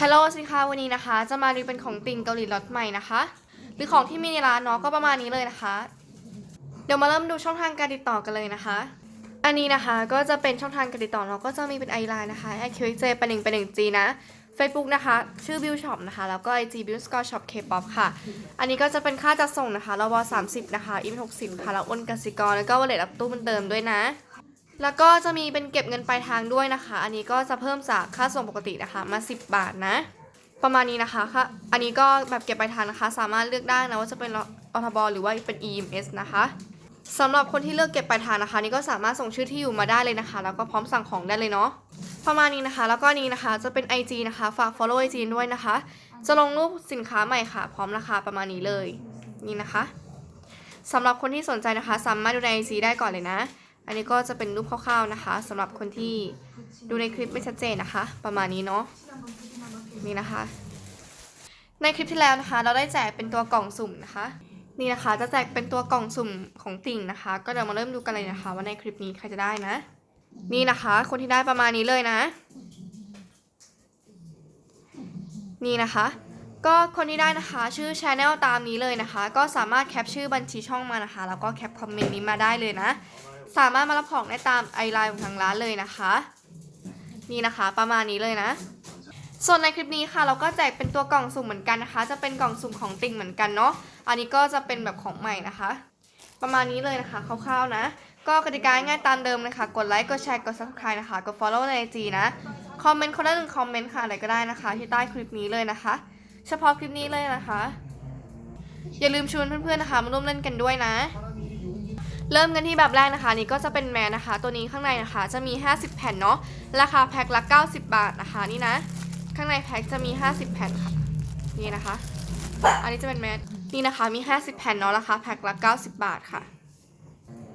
ฮัลโหลสวัสดีค่ะวันนี้นะคะ จะมารีวิวเป็นของติ่งเกาหลีล็อตใหม่นะคะ หรือของที่มีในร้านเนาะก็ประมาณนี้เลยนะคะ เดี๋ยวมาเริ่มดูช่องทางการติดต่อกันเลยนะคะ อันนี้นะคะก็จะเป็นช่องทางการติดต่อเนาะก็จะมีเป็นไอไลน์นะคะ i q x j เจป็นหนึ่งเป็นหนึ่ง G นะ Facebook นะคะ ชื่อ Bill Shop นะคะ แล้วก็ IG Bill Score Shop K-pop ค่ะ อันนี้ก็จะเป็นค่าจัดส่งนะคะรว30 นะคะอิม60 ค่ะ แล้วอ้นกสิกร แล้วก็วอลเล็ตอัพตู้เหมันเดิมด้วยนะ แล้วก็จะมีเป็นเก็บเงินปลายทางด้วยนะคะ อันนี้ก็จะเพิ่มจากค่าส่งปกตินะคะ มา 10 บาทนะ ประมาณนี้นะคะค่ะ อันนี้ก็แบบเก็บปลายทางนะคะ สามารถเลือกได้นะว่าจะเป็นอทบหรือว่าเป็น EMS นะคะสำหรับคนที่เลือกเก็บปลายทางนะคะ นี่ก็สามารถส่งชื่อที่อยู่มาได้เลยนะคะ แล้วก็พร้อมสั่งของได้เลยเนาะประมาณนี้นะคะ แล้วก็นนี้นะคะจะเป็น IG นะคะฝาก follow IG ด้วยนะคะ จะลงรูปสินค้าใหม่ค่ะ พร้อมราคาประมาณนี้เลย นี่นะคะสำหรับคนที่สนใจนะคะ สามารถดูใน IG ได้ก่อนเลยนะ อันนี้ก็จะเป็นรูปคร่าวๆนะคะสำหรับคนที่ดูในคลิปไม่ชัดเจนนะคะ ประมาณนี้เนาะนี่นะคะ ในคลิปที่แล้วนะคะ เราได้แจกเป็นตัวกล่องสุ่มนะคะ นี่นะคะจะแจกเป็นตัวกล่องสุ่มของติ่งนะคะ ก็เดี๋ยวมาเริ่มดูกันเลยนะคะ ว่าในคลิปนี้ใครจะได้นะ นี่นะคะ คนที่ได้ประมาณนี้เลยนะ นี่นะคะ ก็คนที่ได้นะคะชื่อช anel ตามนี้เลยนะคะ ก็สามารถแคปชื่อบัญชีช่องมานะคะ แล้วก็แคปคอมเมนต์นี้มาได้เลยนะ สามารถมารับของได้ตามไอไลน์ของทางร้านเลยนะคะ นี่นะคะประมาณนี้เลยนะ ส่วนในคลิปนี้ค่ะ เราก็แจกเป็นตัวกล่องสุ่มเหมือนกันนะคะ จะเป็นกล่องสุ่มของติ่งเหมือนกันเนาะอันนี้ก็จะเป็นแบบของใหม่นะคะ ประมาณนี้เลยนะคะคร่าวๆนะ ก็กติกาง่ายตามเดิมเลยค่ะกดไลค์กดแชร์กด subscribe นะคะกด follow ใน IG นะคอมเมนต์คนละหนึ่งคอมเมนต์ค่ะอะไรก็ได้นะคะ ที่ใต้คลิปนี้เลยนะคะ เฉพาะคลิปนี้เลยนะคะ อย่าลืมชวนเพื่อนๆนะคะมาร่วมเล่นกันด้วยนะ เริ่มกันที่แบบแรกนะคะ นี่ก็จะเป็นแมสนะคะ ตัวนี้ข้างในนะคะ จะมี 50 แผ่นเนาะราคาแพ็คละ 90 บาทนะคะนี่นะ ข้างในแพ็คจะมี 50 แผ่นค่ะ นี่นะคะ อันนี้จะเป็นแมสนี่นะคะมี 50 แผ่นเนาะราคาแพ็คละ 90 บาทค่ะ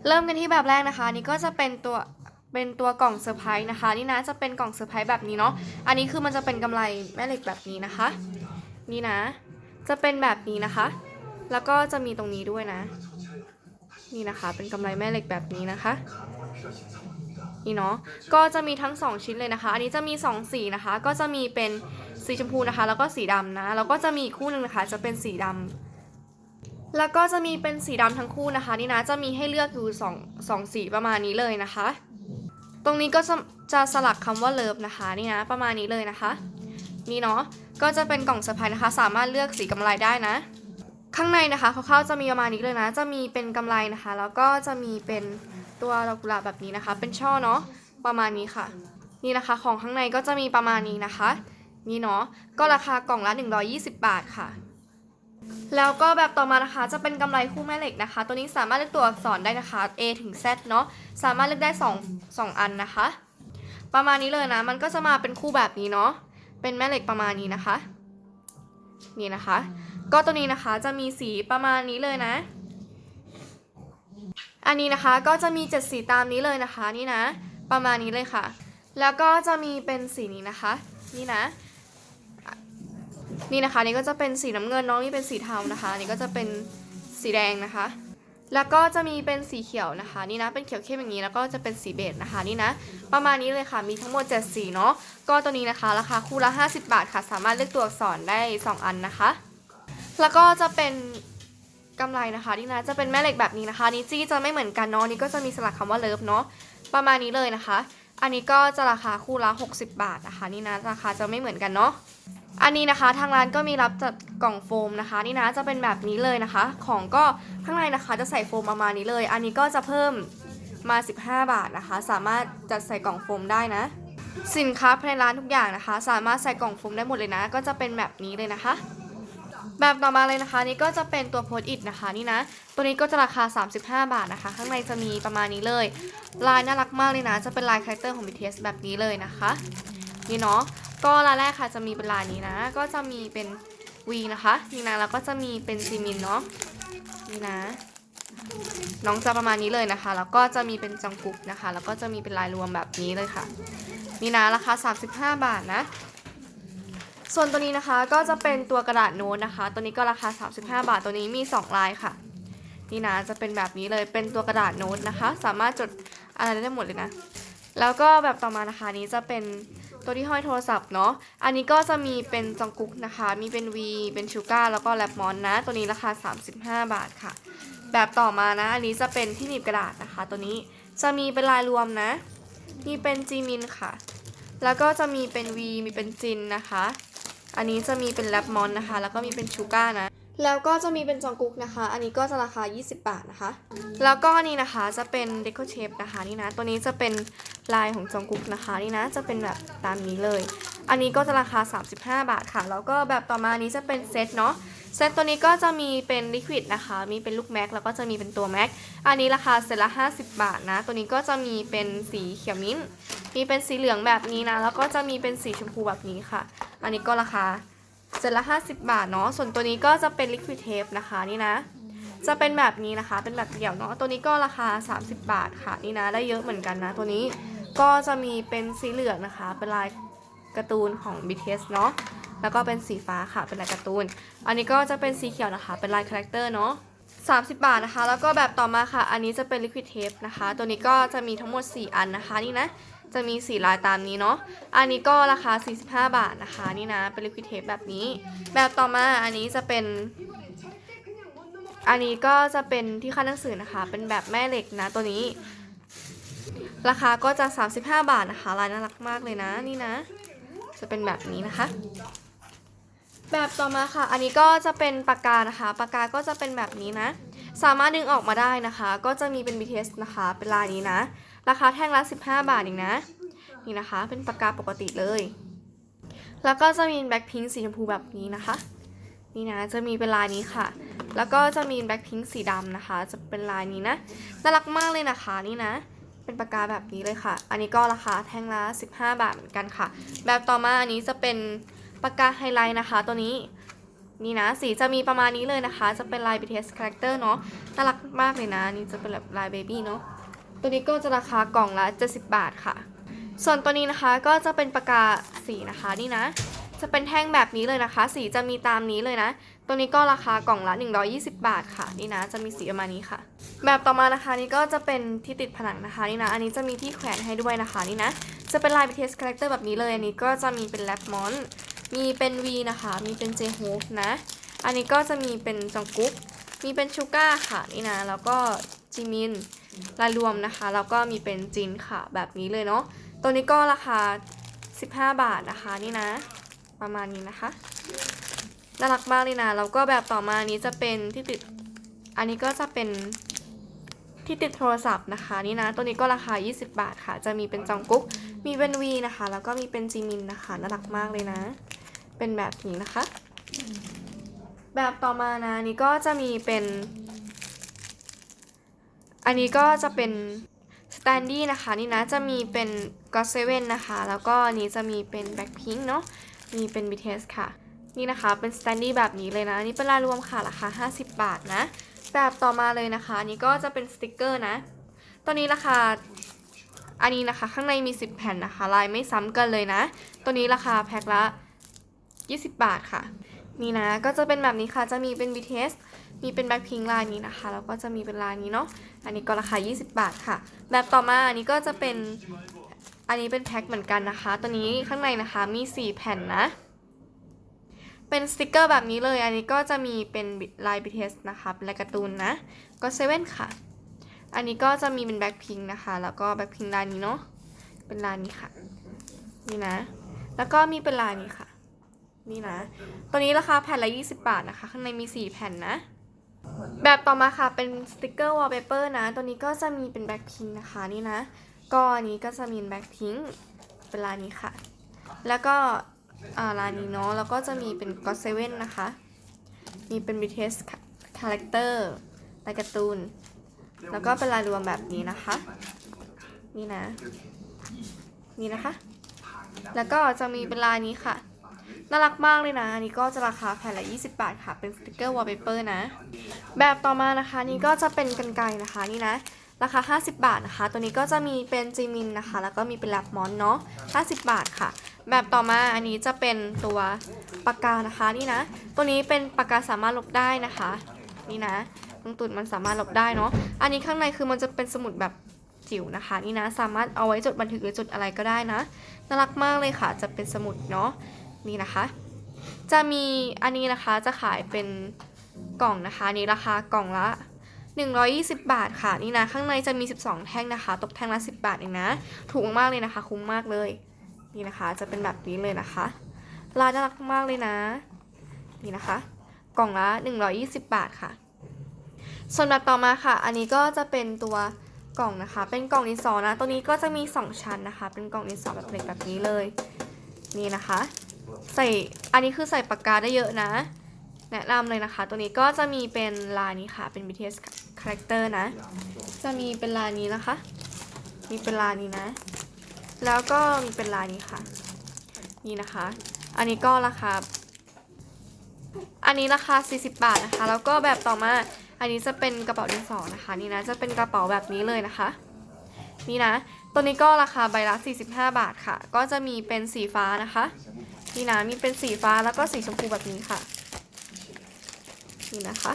เริ่มกันที่แบบแรกนะคะ นี่ก็จะเป็นตัวเป็นตัวกล่องเซอร์ไพรส์นะคะ นี่นะจะเป็นกล่องเซอร์ไพรส์แบบนี้เนาะอันนี้คือมันจะเป็นกำไรแม่เหล็กแบบนี้นะคะ นี่นะ จะเป็นแบบนี้นะคะ แล้วก็จะมีตรงนี้ด้วยนะ นี่นะคะ เป็นกำไรแม่เหล็กแบบนี้นะคะนี่เนาะก็จะมีทั้ง 2 ชิ้นเลยนะคะ อันนี้จะมี 2 สีนะคะ ก็จะมีเป็นสีชมพูนะคะ แล้วก็สีดำนะ แล้วก็จะมีคู่หนึ่งนะคะ จะเป็นสีดำแล้วก็จะมีเป็นสีดำทั้งคู่นะคะ นี่นะจะมีให้เลือกอยู่2 2สีประมาณนี้เลยนะคะ ตรงนี้ก็จะจะสลักคำว่าเลิฟนะคะนี่นะประมาณนี้เลยนะคะ นี่เนาะก็จะเป็นกล่องเซอร์ไพรส์นะคะ สามารถเลือกสีกำไรได้นะ ข้างในนะคะคร่าวๆจะมีประมาณนี้เลยนะ จะมีเป็นกำไรนะคะ แล้วก็จะมีเป็นตัวดอกกุหลาบแบบนี้นะคะ เป็นช่อเนาะประมาณนี้ค่ะ นี่นะคะของข้างในก็จะมีประมาณนี้นะคะ นี่เนาะก็ราคากล่องละ 120 บาทค่ะ แล้วก็แบบต่อมานะคะจะเป็นกำไรคู่แม่เหล็กนะคะ ตัวนี้สามารถเลือกตัวอักษรได้นะคะ A ถึง Z เนาะสามารถเลือกได้2 2อันนะคะ ประมาณนี้เลยนะ มันก็จะมาเป็นคู่แบบนี้เนาะเป็นแม่เหล็กประมาณนี้นะคะ นี่นะคะ ก็ตัวนี้นะคะจะมีสีประมาณนี้เลยนะ อันนี้นะคะก็จะมีเจ็ดสีตามนี้เลยนะคะนี่นะ ประมาณนี้เลยค่ะ แล้วก็จะมีเป็นสีนี้นะคะ นี่นะ นี่นะคะนี่ก็จะเป็นสีน้ำเงินน้องนี่เป็นสีเทานะคะนนี่ก็จะเป็นสีแดงนะคะ แล้วก็จะมีเป็นสีเขียวนะคะ นี่นะเป็นเขียวเข้มอย่างนี้แล้วก็จะเป็นสีเบจนะคะนี่นะ ประมาณนี้เลยค่ะมีทั้งหมด 7 สีเนาะก็ตัวนี้นะคะราคาคู่ละ 50 บาทค่ะ สามารถเลือกตัวอักษรได้ 2 อันนะคะ แล้วก็จะเป็นกำไรนะคะนี่นะจะเป็นแม่เหล็กแบบนี้นะคะนี่จี้จะไม่เหมือนกันเนาะนี่ก็จะมีสลักคำว่าเลิฟเนาะประมาณนี้เลยนะคะ อันนี้ก็จะราคาคู่ละ60 บาทนะคะนี่นะราคาจะไม่เหมือนกันเนาะอันนี้นะคะทางร้านก็มีรับจัดกล่องโฟมนะคะ นี่นะจะเป็นแบบนี้เลยนะคะ ของก็ข้างในนะคะจะใส่โฟมประมาณนี้เลย อันนี้ก็จะเพิ่มมา 15 บาทนะคะ สามารถจัดใส่กล่องโฟมได้นะ สินค้าภายในร้านทุกอย่างนะคะ สามารถใส่กล่องโฟมได้หมดเลยนะ ก็จะเป็นแบบนี้เลยนะคะ แบบต่อมาเลยนะคะนี่ก็จะเป็นตัวโพสอิทนะคะนี่นะตัวนี้ก็จะราคา 35 บาทนะคะ ข้างในจะมีประมาณนี้เลย ลายน่ารักมากเลยนะ จะเป็นลายคาแรคเตอร์ของ BTS แบบนี้เลยนะคะ นี่เนาะก็ลายแรกค่ะจะมีเป็นลายนี้นะ ก็จะมีเป็นวีนะคะนี่นะแล้วก็จะมีเป็นซีมินเนาะนี่นะ น้องจะประมาณนี้เลยนะคะ แล้วก็จะมีเป็นจังกุกนะคะ แล้วก็จะมีเป็นลายรวมแบบนี้เลยค่ะ นี่นะราคา 35 บาทนะ ส่วนตัวนี้นะคะก็จะเป็นตัวกระดาษโน้ตนะคะ ตัวนี้ก็ราคา 35 บาท ตัวนี้มี 2 ลายค่ะ นี่นะจะเป็นแบบนี้เลย เป็นตัวกระดาษโน้ตนะคะ สามารถจดอะไรได้หมดเลยนะ แล้วก็แบบต่อมานะคะนี้จะเป็นตัวที่ห้อยโทรศัพท์เนาะ อันนี้ก็จะมีเป็นจองกุ๊กนะคะ มีเป็น V เป็นชูการ์แล้วก็แลปมอนนะ ตัวนี้ราคา 35 บาทค่ะ แบบต่อมานะ อันนี้จะเป็นที่หนีบกระดาษนะคะ ตัวนี้จะมีเป็นลายรวมนะ มีเป็นจีมินค่ะ แล้วก็จะมีเป็น V มีเป็นจินนะคะ อันนี้จะมีเป็นแลปมอนนะคะ แล้วก็มีเป็นชูการ์นะ แล้วก็จะมีเป็นจองกุ๊กนะคะ อันนี้ก็จะราคา 20 บาทนะคะ แล้วก็นี่นะคะจะเป็นเดโคเชฟนะคะนี่นะ ตัวนี้จะเป็นลายของจองกุ๊กนะคะนี่นะ จะเป็นแบบตามนี้เลย อันนี้ก็จะราคา 35 บาทค่ะ แล้วก็แบบต่อมานี้จะเป็นเซตเนาะ เซตตัวนี้ก็จะมีเป็นลิควิดนะคะ มีเป็นลูกแม็กแล้วก็จะมีเป็นตัวแม็ก อันนี้ราคาเซตละ 50 บาทนะ ตัวนี้ก็จะมีเป็นสีเขียวมิ้นท์มีเป็นสีเหลืองแบบนี้นะ แล้วก็จะมีเป็นสีชมพูแบบนี้ค่ะ อันนี้ก็ราคาเซตละ 50 บาทเนาะ ส่วนตัวนี้ก็จะเป็น liquid tape นะคะนี่นะ จะเป็นแบบนี้นะคะ เป็นแบบเดี่ยวเนาะ ตัวนี้ก็ราคา 30 บาทค่ะนี่นะ ได้เยอะเหมือนกันนะ ตัวนี้ก็จะมีเป็นสีเหลืองนะคะ เป็นลายการ์ตูนของ BTS เนาะ แล้วก็เป็นสีฟ้าค่ะ เป็นลายการ์ตูน อันนี้ก็จะเป็นสีเขียวนะคะ เป็นลายคาแรคเตอร์เนาะ30 บาทนะคะ แล้วก็แบบต่อมาค่ะ อันนี้จะเป็น liquid tape นะคะ ตัวนี้ก็จะมีทั้งหมด 4 อันนะคะ นี่นะ จะมีสีลายตามนี้เนาะ อันนี้ก็ราคา 45 บาทนะคะ นี่นะ เป็น liquid tape แบบนี้ แบบต่อมาอันนี้จะเป็น อันนี้ก็จะเป็นที่ขั้นหนังสือนะคะ เป็นแบบแม่เหล็กนะตัวนี้ ราคาก็จะ 35 บาทนะคะ ลายน่ารักมากเลยนะ นี่นะ จะเป็นแบบนี้นะคะ แบบต่อมาค่ะ อันนี้ก็จะเป็นปากกานะคะ ปากกาก็จะเป็นแบบนี้นะ สามารถดึงออกมาได้นะคะ ก็จะมีเป็น BTS นะคะ เป็นลายนี้นะ ราคาแท่งละ15 บาทเองนะ นี่นะคะ เป็นปากกาปกติเลย แล้วก็จะมีแบล็คพิงค์สีชมพูแบบนี้นะคะ นี่นะ จะมีเป็นลายนี้ค่ะ แล้วก็จะมีแบล็คพิงค์สีดำนะคะ จะเป็นลายนี้นะ น่ารักมากเลยนะคะ นี่นะ เป็นปากกาแบบนี้เลยค่ะ อันนี้ก็ราคาแท่งละ15 บาทเหมือนกันค่ะ แบบต่อมาอันนี้จะเป็นปากกาไฮไลท์นะคะ ตัวนี้นี่นะสีจะมีประมาณนี้เลยนะคะ จะเป็นลาย BTS character เนาะน่ารักมากเลยนะ นี่จะเป็นแบบลายเบบี้เนาะ ตัวนี้ก็จะราคากล่องละ 70 บาทค่ะ ส่วนตัวนี้นะคะก็จะเป็นปากกาสีนะคะนี่นะ จะเป็นแท่งแบบนี้เลยนะคะ สีจะมีตามนี้เลยนะ ตัวนี้ก็ราคากล่องละ 120 บาทค่ะนี่นะจะมีสีประมาณนี้ค่ะ แบบต่อมานะคะนี่ก็จะเป็นที่ติดผนังนะคะนี่นะอันนี้จะมีที่แขวนให้ด้วยนะคะนี่นะจะเป็นลาย BTS character แบบนี้เลยอันนี้ก็จะมีเป็นแลปมอนมีเป็น V นะคะ มีเป็น j h o p e นะ อันนี้ก็จะมีเป็นจองกุ๊กมีเป็นชูก้าค่ะนี่นะ แล้วก็จิมิน รายรวมนะคะ แล้วก็มีเป็นจินค่ะแบบนี้เลยเนาะ ตัวนี้ก็ราคา 15 บาทนะคะนี่นะ ประมาณนี้นะคะ น่ารักมากเลยนะแล้วก็แบบต่อมานี้จะเป็นที่ติด อันนี้ก็จะเป็นที่ติดโทรศัพท์นะคะนี่นะ ตัวนี้ก็ราคา 20 บาทค่ะ จะมีเป็นจองกุ๊ก มีเป็นวีนะคะ แล้วก็มีเป็นจีมินนะคะ น่ารักมากเลยนะ เป็นแบบนี้นะคะ แบบต่อมานะนนี้ก็จะมีเป็น อันนี้ก็จะเป็นสแตนดี้นะคะ นี่นะจะมีเป็นก็เซเว่นนะคะ แล้วก็นี้จะมีเป็นแบ็คพิงเนาะมีเป็น BTS ค่ะ นี่นะคะเป็นสแตนดี้แบบนี้เลยนะอันนี้เป็นรายรวมค่ะราคา 50 บาทนะ แบบต่อมาเลยนะคะอันนี้ก็จะเป็นสติกเกอร์นะตัวนี้ราคาอันนี้นะคะข้างในมี 10 แผ่นนะคะ ลายไม่ซ้ำกันเลยนะ ตัวนี้ราคาแพ็คละ 20 บาทค่ะ นี่นะก็จะเป็นแบบนี้ค่ะจะมีเป็น BTS มีเป็นแบ็คพิงลายนี้นะคะ แล้วก็จะมีเป็นลายนี้เนาะ อันนี้ก็ราคา 20 บาทค่ะ แบบต่อมาอันนี้ก็จะเป็น อันนี้เป็นแพ็คเหมือนกันนะคะ ตัวนี้ข้างในนะคะมี 4 แผ่นนะ เป็นสติกเกอร์แบบนี้เลย อันนี้ก็จะมีเป็นลาย BTS นะคะเป็นลายการ์ตูนนะ ก็เซเว่นค่ะ อันนี้ก็จะมีเป็นแบ็คพิงนะคะ แล้วก็แบ็คพิงลายนี้เนาะ เป็นลายนี้ค่ะ นี่นะ แล้วก็มีเป็นลายนี้ค่ะ นี่นะ ตัวนี้ราคาแผ่นละ 20 บาทนะคะ ข้างในมี 4 แผ่นนะ แบบต่อมาค่ะเป็นสติกเกอร์วอลเปเปอร์นะ ตัวนี้ก็จะมีเป็นแบ็คพิงนะคะนี่นะ ก็อันนี้ก็จะมีแบ็คพิงเป็นลายนี้ค่ะ แล้วก็อ่าลายนี้เนาะ แล้วก็จะมีเป็นก็เซเว่นนะคะ มีเป็น BTS character ลายการ์ตูน แล้วก็เป็นลายรวมแบบนี้นะคะ นี่นะ นี่นะคะ แล้วก็จะมีเป็นลายนี้ค่ะ น่ารักมากเลยนะ อันนี้ก็จะราคาแผ่นละ 20 บาทค่ะ เป็นสติกเกอร์วอลเปเปอร์นะ แบบต่อมานะคะนี่ก็จะเป็นกันไกนะคะนี่นะราคา 50 บาทนะคะ ตัวนี้ก็จะมีเป็นจีมินนะคะ แล้วก็มีเป็นแลบมอนเนาะ 50 บาทค่ะ แบบต่อมาอันนี้จะเป็นตัวปากกานะคะนี่นะ ตัวนี้เป็นปากกาสามารถลบได้นะคะ นี่นะตรงตุ่นมันสามารถลบได้เนาะ อันนี้ข้างในคือมันจะเป็นสมุดแบบจิ๋วนะคะ นี่นะ สามารถเอาไว้จดบันทึกหรือจดอะไรก็ได้นะ น่ารักมากเลยค่ะ จะเป็นสมุดเนาะ นี่นะคะ จะมีอันนี้นะคะจะขายเป็น กล่องนะคะนี่ราคากล่องละ 120 บาทค่ะนี่นะข้างในจะมี 12 แท่งนะคะ ตกแท่งละ 10 บาทเองนะ ถูกมากเลยนะคะ คุ้มมากเลยนี่นะคะ จะเป็นแบบนี้เลยนะคะลายน่ารักมากเลยนะ นี่นะคะ กล่องละ 120 บาทค่ะ ส่วนแบบต่อมาค่ะ อันนี้ก็จะเป็นตัวกล่องนะคะ เป็นกล่องดินสอนะ ตัวนี้ก็จะมี 2 ชั้นนะคะ เป็นกล่องดินสอแบบเหล็กแบบนี้เลย นี่นะคะ ใส่ อันนี้คือใส่ปากกาได้เยอะนะ แนะนำเลยนะคะ ตัวนี้ก็จะมีเป็นลายนี้ค่ะ เป็น BTS Character นะ จะมีเป็นลายนี้นะคะ มีเป็นลายนี้นะ แล้วก็มีเป็นลายนี้ค่ะ นี่นะคะ อันนี้ก็ราคา อันนี้ราคา 40 บาทนะคะ แล้วก็แบบต่อมา อันนี้จะเป็นกระเป๋าดินสอนะคะ นี่นะ จะเป็นกระเป๋าแบบนี้เลยนะคะ นี่นะ ตัวนี้ก็ราคาใบละ 45 บาทค่ะ ก็จะมีเป็นสีฟ้านะคะ นี่นะ มีเป็นสีฟ้าแล้วก็สีชมพูแบบนี้ค่ะ นี่นะคะ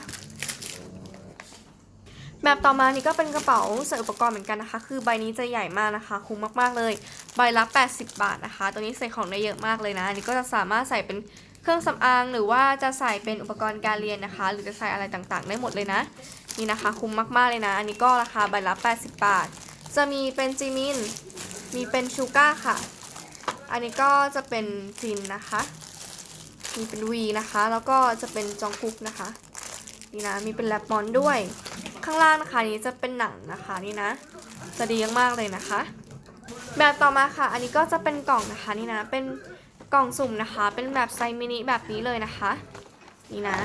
แบบต่อมานี่ก็เป็นกระเป๋าใส่อุปกรณ์เหมือนกันนะคะ คือใบนี้จะใหญ่มากนะคะ คุ้มมากๆเลย ใบละ 80 บาทนะคะ ตัวนี้ใส่ของได้เยอะมากเลยนะ อันนี้ก็จะสามารถใส่เป็นเครื่องสำอางหรือว่าจะใส่เป็นอุปกรณ์การเรียนนะคะ หรือจะใส่อะไรต่างๆ ได้หมดเลยนะ นี่นะคะ คุ้มมากๆเลยนะ อันนี้ก็ราคาใบละ 80 บาท จะมีเป็นจีมิน มีเป็นชูก้าค่ะ อันนี้ก็จะเป็นจินนะคะ มีเป็นวีนะคะ แล้วก็จะเป็นจองคุกนะคะ นี่นะมีเป็นแรปมอนด้วย ข้างล่างนะคะนี้จะเป็นหนังนะคะนี่นะ จะดีมากเลยนะคะ แบบต่อมาค่ะ อันนี้ก็จะเป็นกล่องนะคะนี่นะเป็นกล่องสุ่มนะคะ เป็นแบบไซมินิแบบนี้เลยนะคะ นี่นะ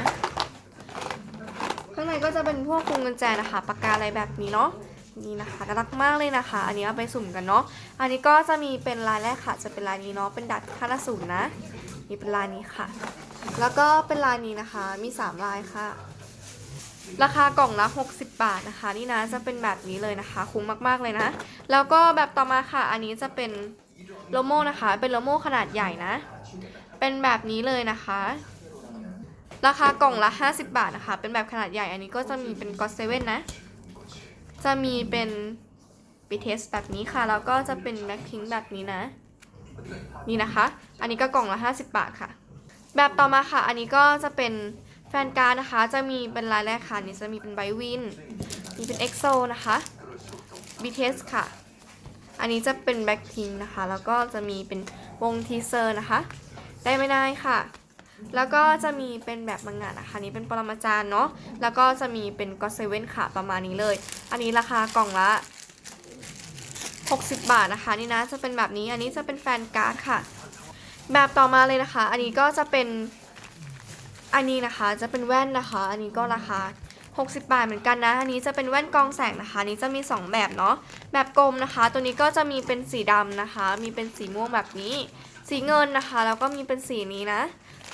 ข้างในก็จะเป็นพวกพวงกุญแจนะคะ ปากกาอะไรแบบนี้เนาะนี่นะคะน่ารักมากเลยนะคะ อันนี้เอาไปสุ่มกันเนาะ อันนี้ก็จะมีเป็นลายแรกค่ะ จะเป็นลายนี้เนาะ เป็นดัดคาราสูนนะ นี่เป็นลายนี้ค่ะ แล้วก็เป็นลายนี้นะคะ มี 3 ลายค่ะ ราคากล่องละ 60 บาทนะคะ นี่นะจะเป็นแบบนี้เลยนะคะ คุ้มมากๆเลยนะ แล้วก็แบบต่อมาค่ะ อันนี้จะเป็นโลโม่นะคะ เป็นโลโม่ขนาดใหญ่นะ เป็นแบบนี้เลยนะคะ ราคากล่องละ 50 บาทนะคะ เป็นแบบขนาดใหญ่ อันนี้ก็จะมีเป็นก็เซเว่นนะ จะมีเป็นบีเทสแบบนี้ค่ะ แล้วก็จะเป็นแบ็คพิงแบบนี้นะ นี่นะคะ อันนี้ก็กล่องละ 50 บาทค่ะ แบบต่อมาค่ะ อันนี้ก็จะเป็น แฟนการ์ดนะคะจะมีเป็นลายแรกค่ะนี่จะมีเป็นไบวินมีเป็นเอ็กโซนะคะ BTS ค่ะ อันนี้จะเป็นแบ็คพิงนะคะ แล้วก็จะมีเป็นวงทีเซอร์นะคะ ได้ไม่ได้ค่ะ แล้วก็จะมีเป็นแบบมังงะนะคะนนี้เป็นปรมาจารย์เนาะแล้วก็จะมีเป็นก็เซเว่นค่ะประมาณนี้เลย อันนี้ราคากล่องละ 60 บาทนะคะนี่นะจะเป็นแบบนี้อันนี้จะเป็นแฟนการ์ดค่ะ แบบต่อมาเลยนะคะ อันนี้ก็จะเป็น อันนี้นะคะจะเป็นแว่นนะคะ อันนี้ก็ราคา 60 บาทเหมือนกันนะ อันนี้จะเป็นแว่นกองแสงนะคะ นี้จะมี 2 แบบเนาะ แบบกลมนะคะ ตัวนี้ก็จะมีเป็นสีดำนะคะ มีเป็นสีม่วงแบบนี้ สีเงินนะคะ แล้วก็มีเป็นสีนี้นะ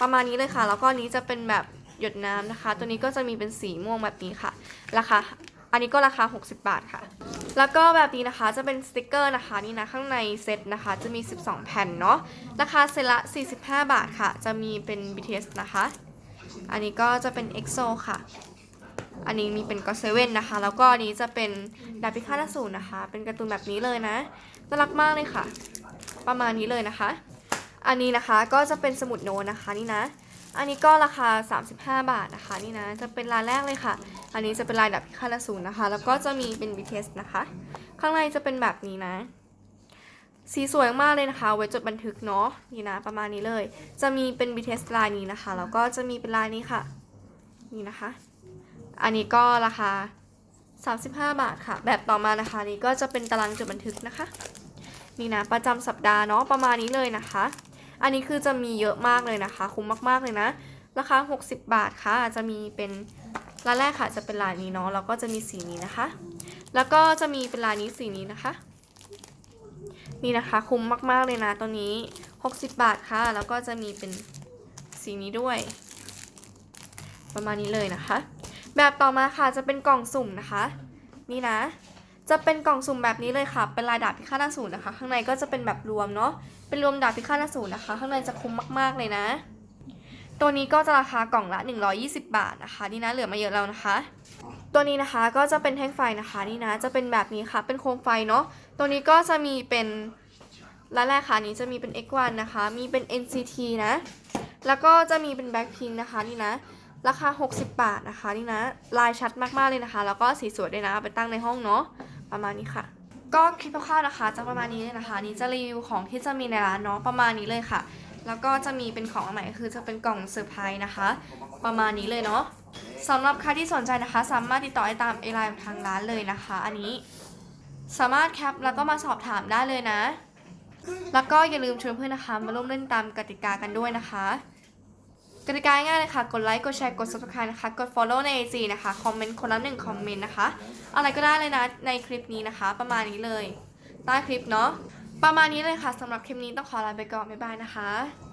ประมาณนี้เลยค่ะ แล้วก็นี้จะเป็นแบบหยดน้ำนะคะ ตัวนี้ก็จะมีเป็นสีม่วงแบบนี้ค่ะ ราคา อันนี้ก็ราคา 60 บาทค่ะ แล้วก็แบบนี้นะคะจะเป็นสติกเกอร์นะคะนี่นะข้างในเซตนะคะ จะมี 12 แผ่นเนาะ ราคาเซตละ 45 บาทค่ะ จะมีเป็น BTS นะคะ อันนี้ก็จะเป็น EXO ค่ะ อันนี้มีเป็นก็เซเว่นนะคะ แล้วก็อันนี้จะเป็นดาบพิฆาตอสูรนะคะ เป็นการ์ตูนแบบนี้เลยนะน่ารักมากเลยค่ะ ประมาณนี้เลยนะคะ อันนี้นะคะก็จะเป็นสมุดโน้ตนะคะนี่นะ อันนี้ก็ราคา 35 บาทนะคะนี่นะจะเป็นลายแรกเลยค่ะ อันนี้จะเป็นลายดาบพิฆาตอสูรนะคะ แล้วก็จะมีเป็น BTS นะคะ ข้างในจะเป็นแบบนี้นะ สีสวยมากเลยนะคะ ไว้จดบันทึกเนาะนี่นะประมาณนี้เลย จะมีเป็น BTS ลายนี้นะคะ แล้วก็จะมีเป็นลายนี้ค่ะ นี่นะคะ อันนี้ก็ราคา 35 บาทค่ะ แบบต่อมานะคะนี่ก็จะเป็นตารางจดบันทึกนะคะ นี่นะประจำสัปดาห์เนาะประมาณนี้เลยนะคะ อันนี้คือจะมีเยอะมากเลยนะคะ คุ้มมากๆเลยนะ ราคา 60 บาทค่ะ จะมีเป็นลายแรกค่ะจะเป็นลายนี้เนาะแล้วก็จะมีสีนี้นะคะ แล้วก็จะมีเป็นลายนี้สีนี้นะคะ นี่นะคะคุ้มมากๆเลยนะตัวนี้ 60 บาทค่ะ แล้วก็จะมีเป็นสีนี้ด้วย ประมาณนี้เลยนะคะ แบบต่อมาค่ะจะเป็นกล่องสุ่มนะคะ นี่นะ จะเป็นกล่องสุ่มแบบนี้เลยค่ะ เป็นลายดาบพิฆาตอสูรนะคะ ข้างในก็จะเป็นแบบรวมเนาะเป็นรวมดาบพิฆาตอสูรนะคะ ข้างในจะคุ้มมากๆเลยนะ ตัวนี้ก็จะราคากล่องละ 120 บาทนะคะนี่นะเหลือมาเยอะแล้วนะคะ ตัวนี้นะคะก็จะเป็นแท่งไฟนะคะนี่นะจะเป็นแบบนี้ค่ะเป็นโคมไฟเนาะตัวนี้ก็จะมีเป็นร้านแรกค่ะนี้จะมีเป็น X1 นะคะ มีเป็น NCT นะ แล้วก็จะมีเป็น Blackpink นะคะนี่นะ ราคา 60 บาทนะคะนี่นะ ลายชัดมากๆเลยนะคะ แล้วก็สีสวยด้วยนะไปตั้งในห้องเนาะประมาณนี้ค่ะ ก็คลิปคร่าวๆนะคะจะประมาณนี้เลยนะคะ นี่จะรีวิวของที่จะมีในร้านเนาะประมาณนี้เลยค่ะ แล้วก็จะมีเป็นของใหม่คือจะเป็นกล่องเซอร์ไพรส์นะคะ ประมาณนี้เลยเนาะ สำหรับใครที่สนใจนะคะ สามารถติดต่อได้ตามไอไลน์ทางร้านเลยนะคะ อันนี้สามารถแคปแล้วก็มาสอบถามได้เลยนะ แล้วก็อย่าลืมชวนเพื่อนนะคะ มาร่วมเล่นตามกติกากันด้วยนะคะกติกาง่ายเลยค่ะ กดไลค์ กดแชร์ กด subscribe นะคะ กด follow ใน IG นะคะ คอมเมนต์คนละหนึ่งคอมเมนต์นะคะ อะไรก็ได้เลยนะ ในคลิปนี้นะคะ ประมาณนี้เลย ใต้คลิปเนาะ ประมาณนี้เลยค่ะ สำหรับคลิปนี้ต้องขอลาไปก่อน บ๊ายบายนะคะ